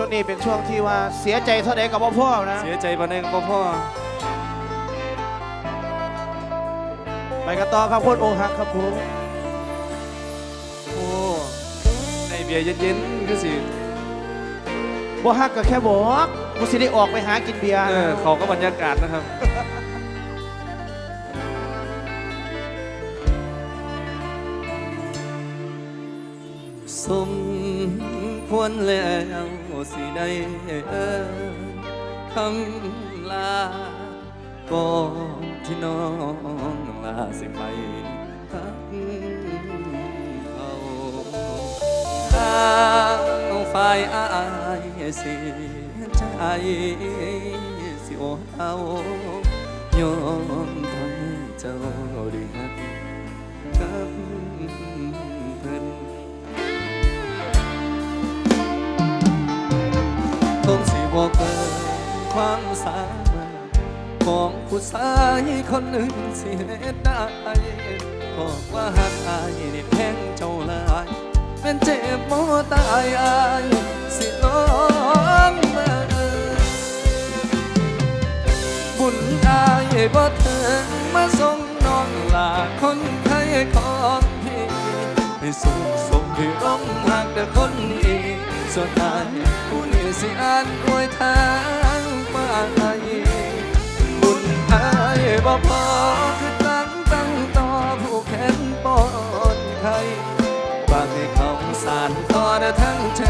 ช่วงนี้เป็นช่วงที่ว่าเสียใจเท่าใดกับพ่อนะ เสียใจปานใดก็บ่พ่อไปกันต่อครับคนโอหักครับผมโอ้ในเบียร์เย็นๆคือสิบ่ฮักก็แค่บอกกูสิได้ออกไปหากินเบียร์เออเขาก็บรรยากาศนะครับสมควรแล้ว สิได้เอ่ยคำลาก่อนที่น้องลาสิไปทักเขาทางฝ่ายอายเสียใจสิโอเอายอมทำให้เจ้า บอกเกินความสามารถของผู้ชายคนหนึ่งสิเหตุได้บอกว่าหากอายนี่แพงเจ้าหลายเป็นเจ็บบ่ตายอายสิลองมาบุญอายบ่ถึงมาส่งน้องลาคนไทยของพี่ให้สุขสมที่ร่มหักแต่คนนี้ ส่วนอายผู้นี้สิอ่านอวยทางไปบุญอายบ่พอคือตั้งตั้งต่อผู้แขนปอนไทยบางให้เขาสารต่อแต่ทั้งใจ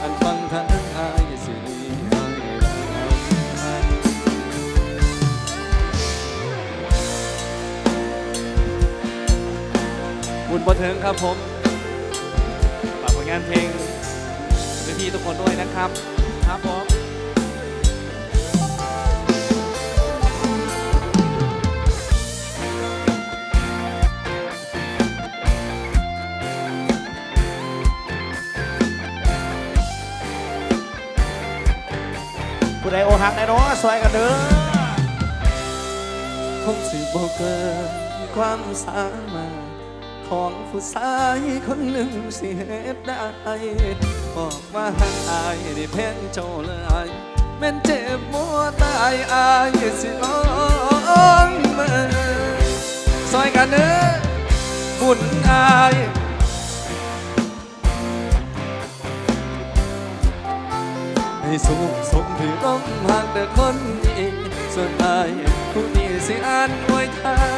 อันฟังทั้งอายสิเลี้ยงให้บุญบันเทิงครับผมฝากผลงานเพลง พี่ๆทุกคนด้วยนะครับ ครับผมผู้ใดโอหักแน่นอนสวยกันเด้อคงสิบ่เกินความสามารถของผู้ชายคนหนึ่งสิเหตุได้ บอกว่าหากอายได้เพ่งเจ้าเลยแม่นเจ็บมัวตายอายสิร้องมาซอยกันเด้อบุญอายให้สุขสมที่ร่มหากแต่คนนี้ส่วนอายผู้นี้สิอ่านไว้ทา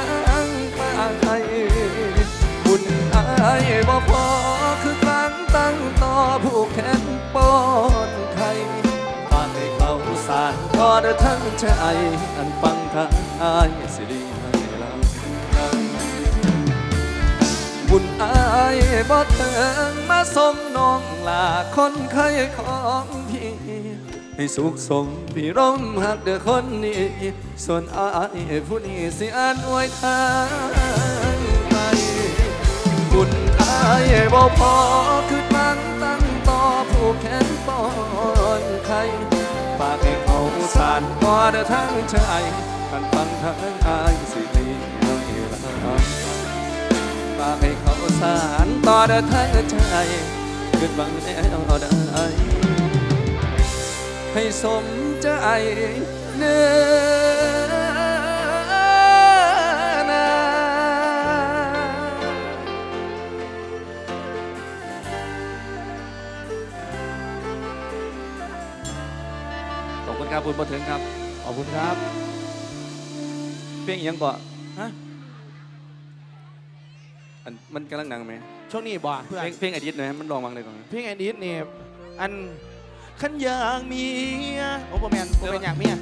เด้อทั้อันฟังทางอายสิไดีให้เราบุญอายบ่เถิงมาส่งน้องลาคนเคยของพี่ให้สุขสมพี่ร่มหักเด้อคนนี้ ส่วนอายผู้นี้สิอ่านอวยทางไปบุญอายบ่พอคือ เดทั้งใจกันฟังทางอายสิดีให้ลาฝากให้เขาสารต่อเดินทางใจขึ้นบังแนวได้ให้สมใจเนื้อบคุณครับคุณบันเทิงครับ ขอบคุณครับ เพลงอิหยังก่อนฮะ อันมันกำลังดังไหมช่วงนี้บ่เพื่อนเพลงเพลงอดีตหน่อยมันลองวางเลยก่อนเพลงไอ้นิดนี่อันขันอยากเมียโอ้โหแมนโอ้เป็นอยากเมีย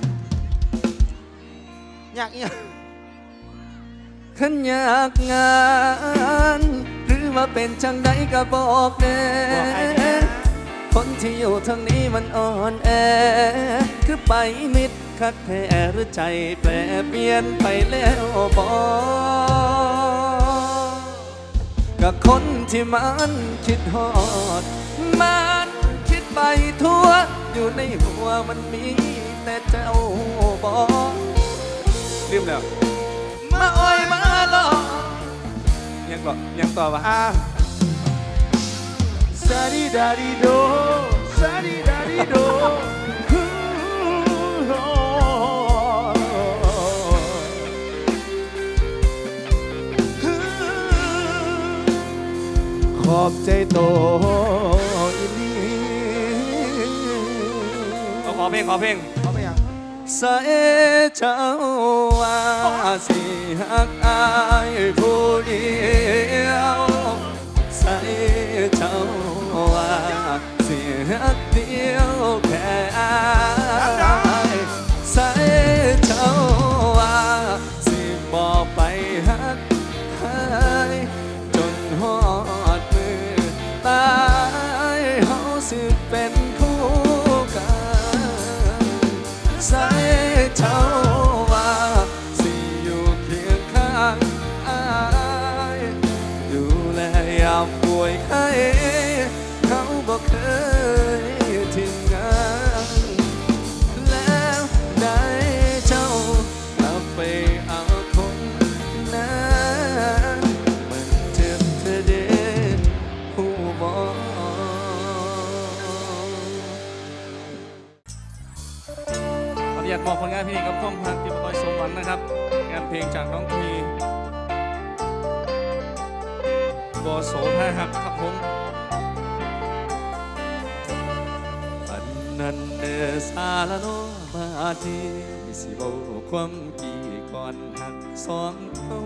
อยากเอียขันอยากงาน หรือว่าเป็นจังใดก็บอกแน่บอกไอ้แน่คนที่อยู่ทางนี้มันอ่อนแอ คือไปมิด คักแท้หรือใจแปรเปลี่ยนไปแล้วบอกกับคนที่มันคิดฮอด มันคิดไปทั่ว อยู่ในหัวมันมีแต่เจ้าบอกลืมแล้ว มาอ้อยมาหลอกยังก่อนยังต่อวะอะซาดิดาดิโดซาดิดาดิโด อบใจโตอีหลีเอาขอเพลงขอเพลงเขาไม่อยากใส่เจ้าว่าสิหักอายผู้เดียวใส่เจ้าว่าสิหักเดียวแค่อายใส่เจ้าว่า ใงจากน้องทีบอโสภาหักครับผมอันนันเดสาละโนมาทีสิบความกี่ก่อนหักสองเขา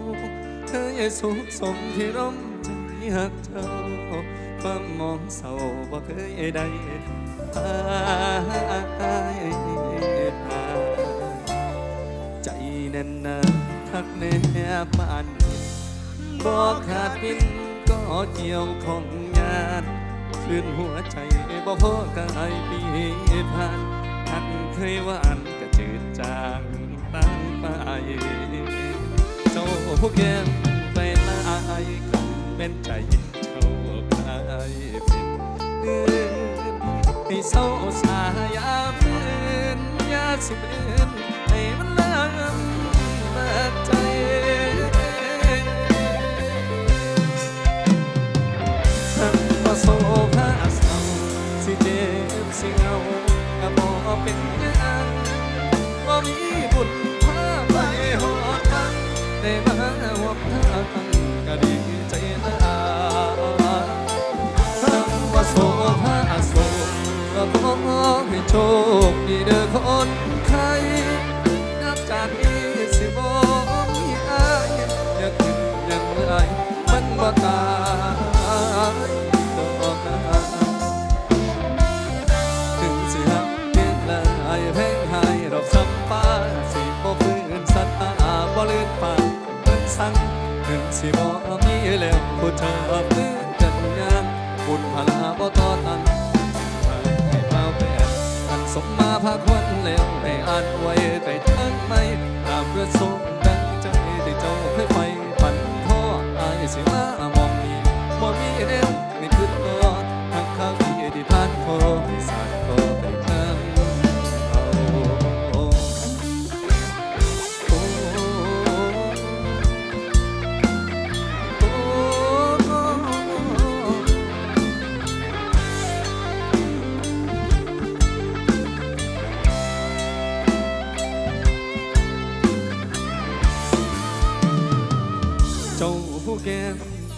เธออย่าสุขสมที่ร่มใจหักเจ้าความมองเศร้าบ่เคยได้ ทักแนบปานนี้บ่ขาดบินก็เกี่ยวของงานคลื่นหัวใจบ่พอกายปีผ่านทักเคยหวานกระจืดจางตั้งไปเจ้าผู้แก้มไปลายกันเป็นใจเจ้าพายเป็นอื่นให้เศร้าสายามเืนยาสิเบืนำบากใจ ทั้งว่าโซฟาเศร้าสิเจ็บสิเงาก็บ่เป็นหยังบ่มีบุญพาไปหอดทางได้มาหวบทางก็ดีใจหลายทั้งว่าโซฟาโศกก็ขอให้โชคดีเด้อคน มีแล้วผู้เธอฟื้นจันยามบุญพลาบ่ต่อตันทางให้เปล่าแปดอันสมมาพาควันแล้วให้อ่านไว้ไปทั้งไม่ตามประสงค์ดังใจที่เจ้าเคยไปฝันพ่ออายสิมามองนี้บ่มีแนวไม่คิดนอนทางข้าวที่ที่ผ่านพอ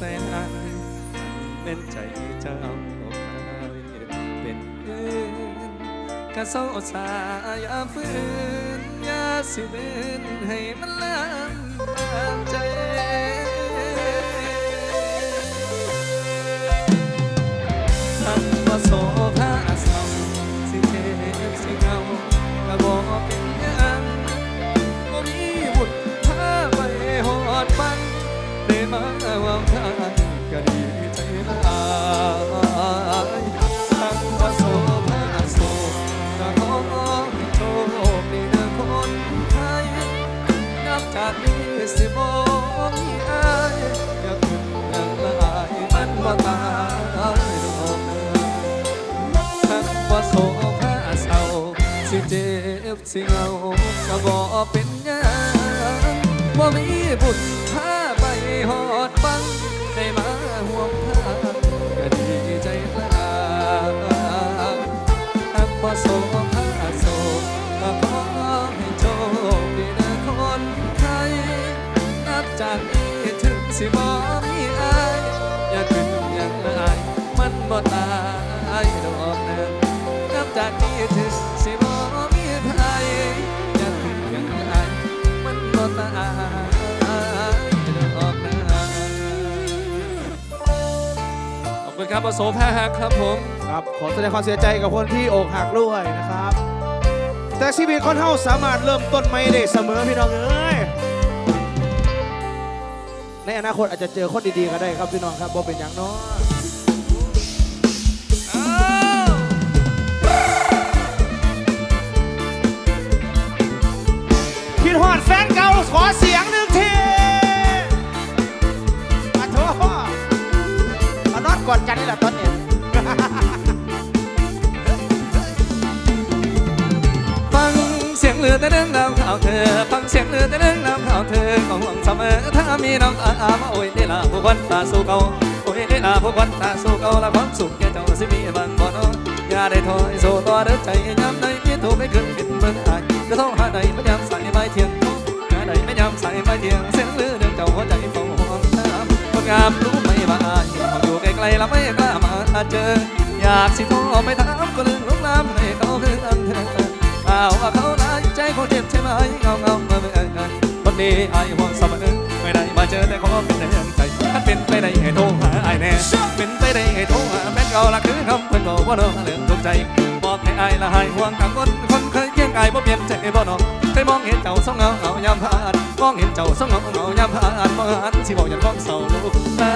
แฟนอันเป็นใจเจ้าเป็นอื่นกะเศร้าสายาฟื้นยาสิเบนให้มันลำบากใจ สิเงาก็บอกเป็นยังว่ามีบุญพาไปหอด ขอบคุณครับอโศแพหักครับผมครับขอแสดงความเสียใจกับคนที่อกหักด้วยนะครับ แต่ชีวิตคนเฮาสามารถเริ่มต้นใหม่ได้เสมอพี่น้องเอ้ยในอนาคตอาจจะเจอคนดีๆก็ได้ครับพี่น้องครับบ่เป็นอย่างน้อยคิดฮอดแฟนเก่าขอเสียง มานอนกันนี่แหละตอนเนี้ยฟังเสียงเรือแต่เรื่องราวข่าวเธอ ฟังเสียงเรือแต่เรื่องราวข่าวเธอของหวังเสมอถ้ามีน้ำตามาโอ้ยได้ละผู้ควันตาสู้เก่าโอ้ยได้ละผู้ควันตาสู้เก่าและความสุขแก่เจ้าสิมีบางบ่เนออย่าได้ถอยสู้ตัวเด้อใจย้ำในที่ถูกไม่ขึ้นเป็นเบิ่งอายกระทงหาใดไม่ยามใส่ไม้เทียนหาใดไม่ยามใส่ไม้เทียนเสียงเรือเรื่องเจ้าหัวใจเฝ้าห่วงน้ำคนงามรู้ ลๆแล้วไม่กล้ามาเจอ อยากสิโทรไม่ถามก็ลืมลุกน้ำให้เขาคืออันเธอเอาว่าเขาหลายใจเขาเจ็บใช่ไหมเงาเงาเมื่อเมื่อวันนี้ไอ้ห่วงเสมอไม่ได้มาเจอแต่ขอเป็นแรงใจถ้าเป็นไปได้ให้โทรหาไอ้แน่เป็นไปได้ให้โทรหาแม่เก่าละคือคำเพิ่อนบอกว่าน้องเรื่องทุกใจบอกให้ไอ้ละหายห่วงกังวลคนเคยเคียงกายบ่เปลี่ยนใจบ่น้องเคยมองเห็นเจ้าสองเงาเงายามผ่านมองเห็นเจ้าสองเงาเงายามผ่านมองหันสิบอกอย่างความเศร้าลูกตา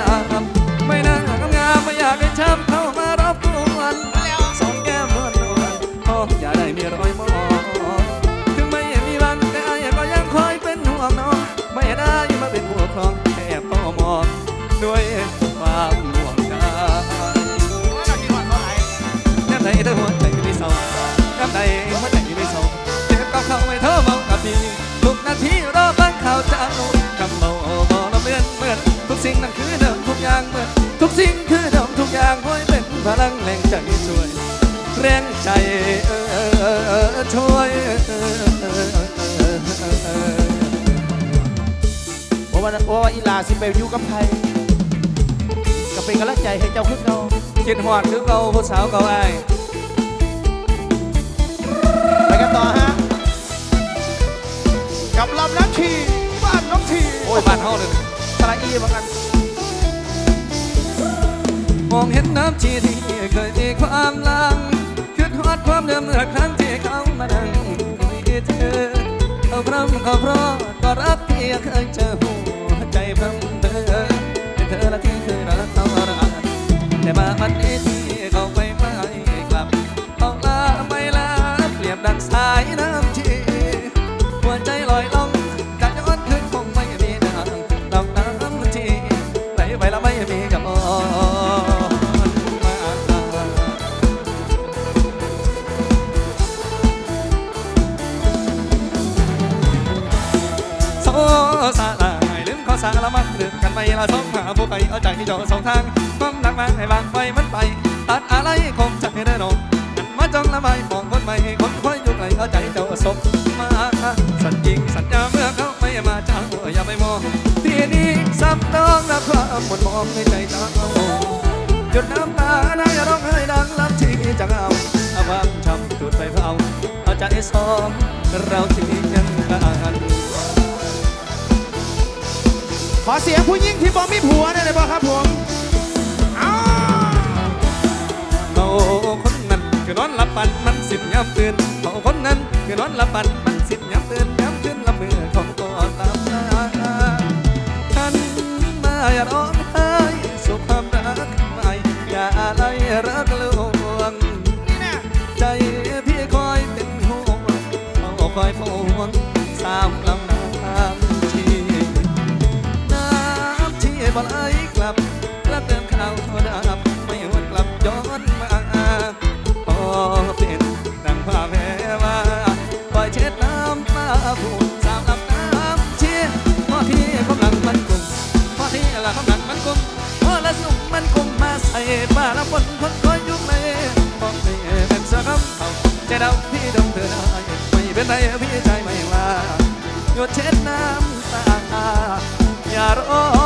ไม่น่าามไม่อยากให้ช้ำเข้ามารบกวนสองแก้มนวลนวลโอ้อย่าได้มีรอยมองถึงไม่มีวันแต่อายก็ยังคอยเป็นห่วงน้อง ไม่ได้มาเป็นหัวครองแอบก็มองด้วยความห่วงใยแนบใดเธอหัวใจ เพราะว่าเพราะว่าอีลาสิไปอยู่กับไทยก็เป็นกำลังใจให้เจ้าขึ้นเราคิดหอดคือเก่าผู้สาวเก่าไอ้ายไปกันต่อฮะกับลำน้ำชีบ้านน้ำชีโอ้ยบ้านเฮาเลยสระอีเหมือนกันมองเห็นน้ำชีที่เคยมีความหลังคิดหอดความเดิมเมื่อครั้งที่เขามานั่งคุยเธอเขาพร้ำเขาเพราะก็รักที่เคยเจอ วันนี้ที่เขาไปไม่กลับเอาลาไม่ลาเปรียบดังสายน้ำชีหัวใจลอยล่องการย้อนคืนคงไม่มีทางดำน้ำชีไหลไปแล้วไม่มีกับอ่อนมาโซซาลายลืมข้อสารละมักลืมกันไปละสองหาผู้ไปเอาใจที่จอสองทางความรักมาให้วาง ความหมดมองในใจเจ้าหยุดน้ำตาน้าอย่าร้องไห้ดังลำที่จะเอาเอาความช้ำจุดไฟเผาเอาใจซ้อมเราที่ยังกันขอเสียงผู้หญิงที่บอมีผัวได้เลยบ่ครับผมเขาคนนั้นคือนอนหลับปันมันสิบย้ำตื่นเขาคนนั้นคือนอนหลับปัน ม ไม่เป็นไรพี่ใจไม่ว่าหยดเช็ดน้ำตาอย่าร้อง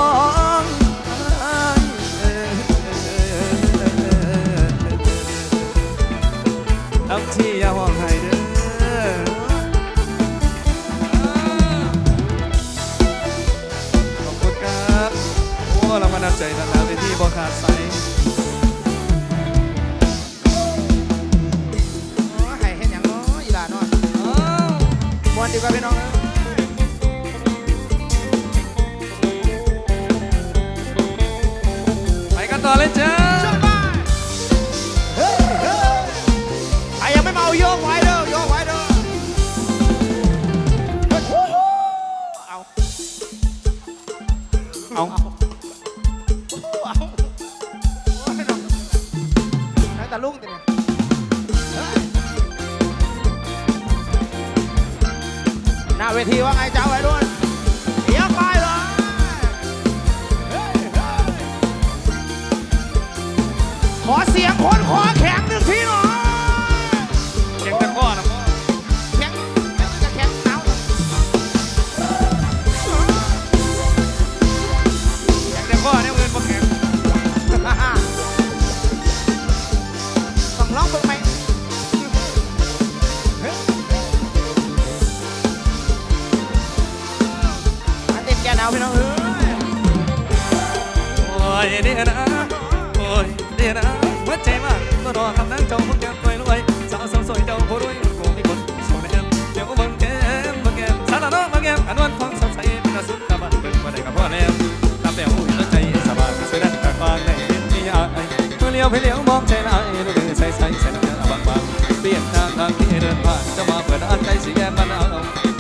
เลี้ยวไปเลี้ยวมองใจลายลูใส่ใส่ใส่น้ำเนื้อบางบางเปลี่ยนทางทางที่เดินผ่านจะมาเปิดร้านใจสีแยกมันเอา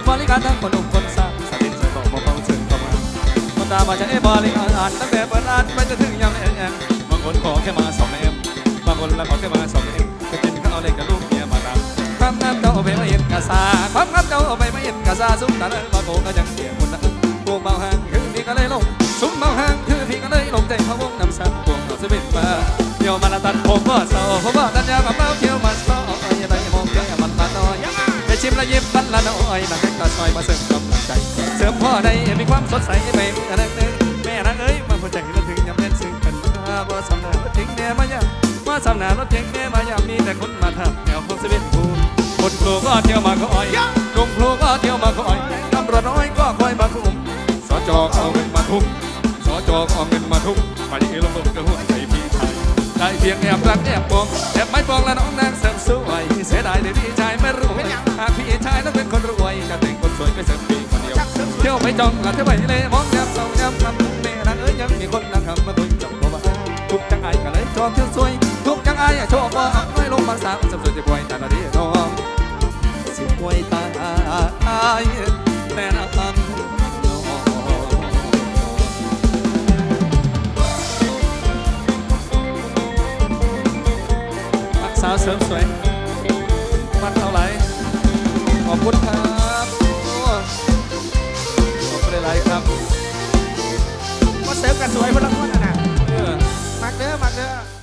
บริการทั้งคนหนุ่มคนสาวสติสวบอกบอกเขาซึ้งเข้ามาคนตามาใช้บริการอ่านตั้งแต่เปิดร้านไปจนถึงยามเอ็นบางคนขอแค่มาสองเอ็มบางคนละขอแค่มาสองเอ็มก็กินข้าวเล็กกับลูกเมียมาตามความงามเจ้าไปไมาเห็นกะซาความงามเจ้าไปไมาเห็นกะซาซุ้มตาเลยบางโกก็ยังเสียคนละพวกเบาห่างคือพี่ก็เลยลงซุ้มเบาห่างคือพี่ก็เลยลงใเที่ยวมาละตัดผมก็เศร้าผมว่าตัญญากับเมาเที่ยวมาสออย่าได้มองแค่มันละน้อยไปชิมละยิ้มมันละน้อยมาเล็กตาซอยมาเสริมกำลังใจ เสริมพ่อในมีความสดใสไม่เหมือนนักเอ้ยแม่นักเอ้ยมาพอใจแล้วถึงยามเล่นซึ้งกันมาบ่สำนักรถทิ้งแม่มายามมาสำนักรถทิ้งแม่มายามมีแต่คนมาทำแนวของสวิตคูคนครูก็เที่ยวมาคอยลุงครูก็เที่ยวมาคอยตำรวจน้อยก็คอยมาคุมสจก็เอาเงินมาทุ่มสจก็เอาเงินมาทุ่มไปลงลงกระหัว ได้เพียงแอบรักแอบมองแอบไม่ปองและน้องนางเสริมสวยเสียดายเดี๋ยวพี่ชายไม่รวยหากพี่ชายนั้นเป็นคนรวยจะแต่งคนสวยไปเสริมพี่คนเดียวเที่ยวไปจองหลับเที่ยวไปเลยมองยามเศร้ายามคำแม่นางเอ้ยยังมีคนนางคำมาคุยจับตัวมาทุกจังไอ้ก็เลยชอบเที่ยวสวยทุกจังไอ้โชคว่าไม่ลงบางสาวสับสนจะป่วยตาดีน้องสิป่วยตาย สริมสวยมันเท่าไหร่ขอบคุณครับขอบคุณหลายครับมาเสริมกันสวยพลังคนอะนะเออมักเด้อมักเด้อ